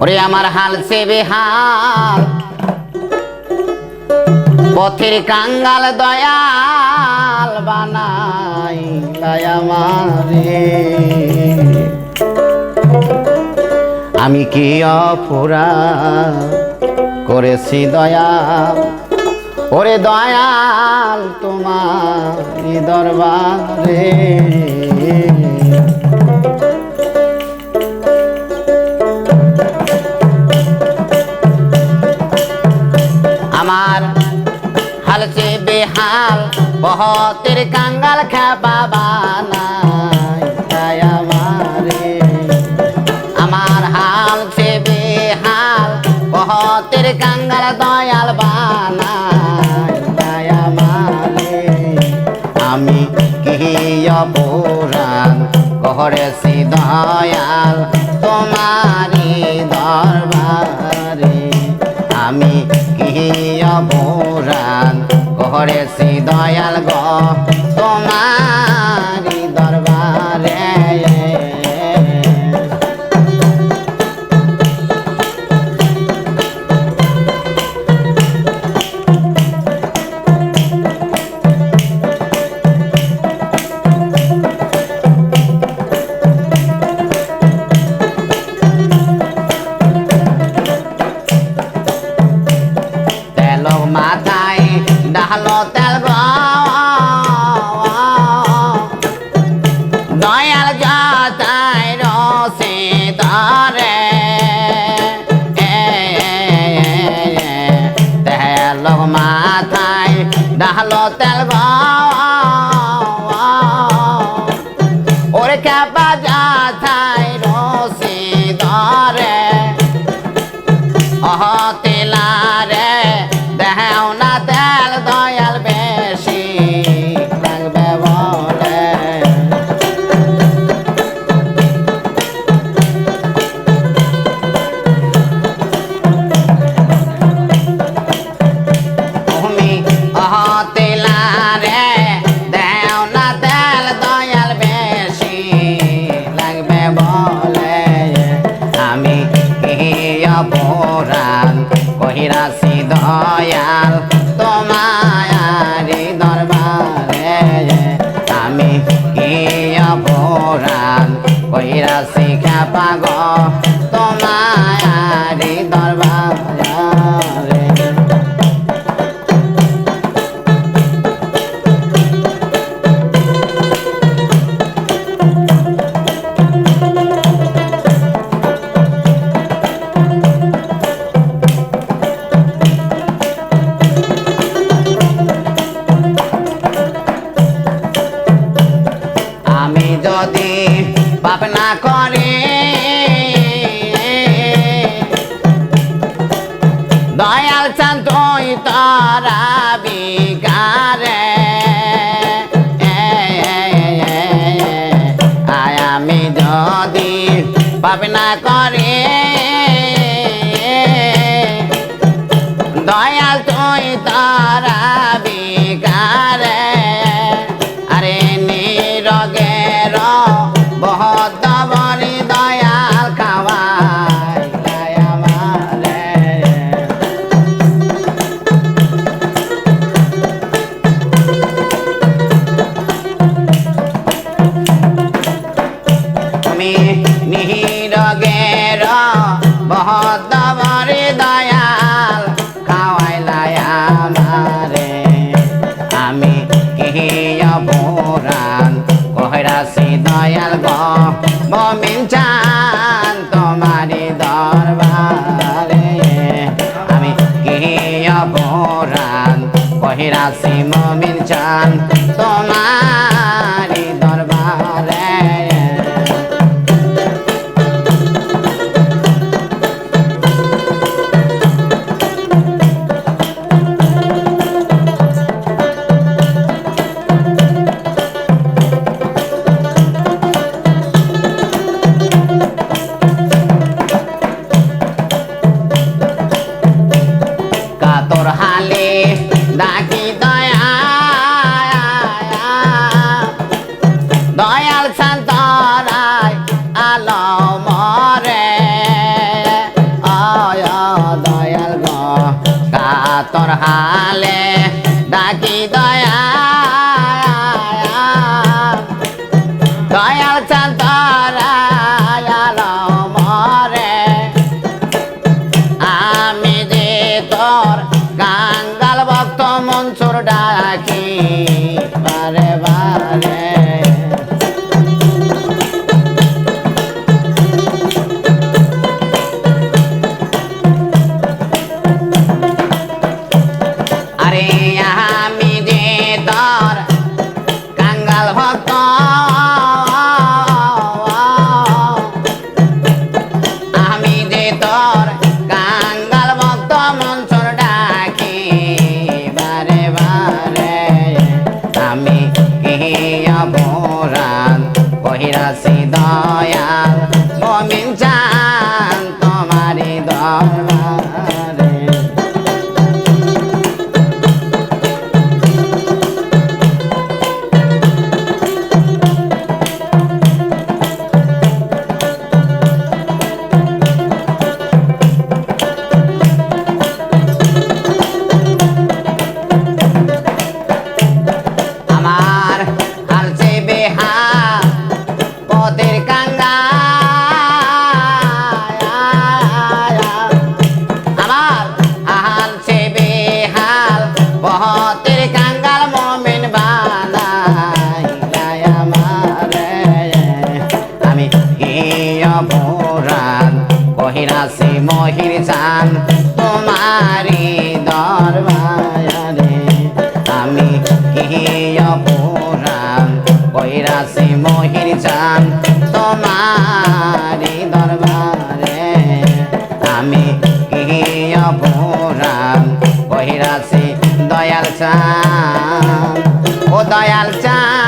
ওরে আমার হাল সে বেহাল। পথের কাঙ্গাল দয়াল বানাই আমারে। আমি কি অপুরা করেছি দয়াল? ওরে দয়াল তোমার দরবারে। বহতের কাঙ্গাল খাবা বানাই আমারে। আমার হাল সে বেহাল বহতের কাঙ্গাল দয়াল তাই আমারে। আমি কি অপরাধ করেছি দয়াল তোমারি দরবারে? আমি কি অপরাধ করেছি তোমারি দরবারে। মাথায় ডালো তেল তেল ওরে কাপা যাতায় রসে ধরে অহ তেলারে কহিরাছি দয়াল তোমায় দরবারে আমি কি অপরাধ? কহিরাছি খাপাগ তোমায়ারি দরবারে আমি যদি পাপ না করি, দয়াল চান তুই তারা বিকারে, আয় আমি যদি পাপ না করি, দয়াল তুই তারা আমারে আমি কি অপরাধ কহরাছি দয়াল গ মমিন চান তোমারি দরবারে। আমি কি অপরাধ কহিরাছি মমিন চান তোমারি তোর হালে ডাকি দয়া দয়াল শান্তরায় আলো মরে। অয় দয়াল গ তোর হালে ডাকি দয়া see that? বেহাল পহতের কাঙ্গাল মমিন বানাই আমারে আমি অপরাধ কহিরাছি মহির চান তোমারি দরবারে। আমি কি অপরাধ কহিরাছি মহির চান তোমারি দরবারে। আমি কি ও দয়াল তোমার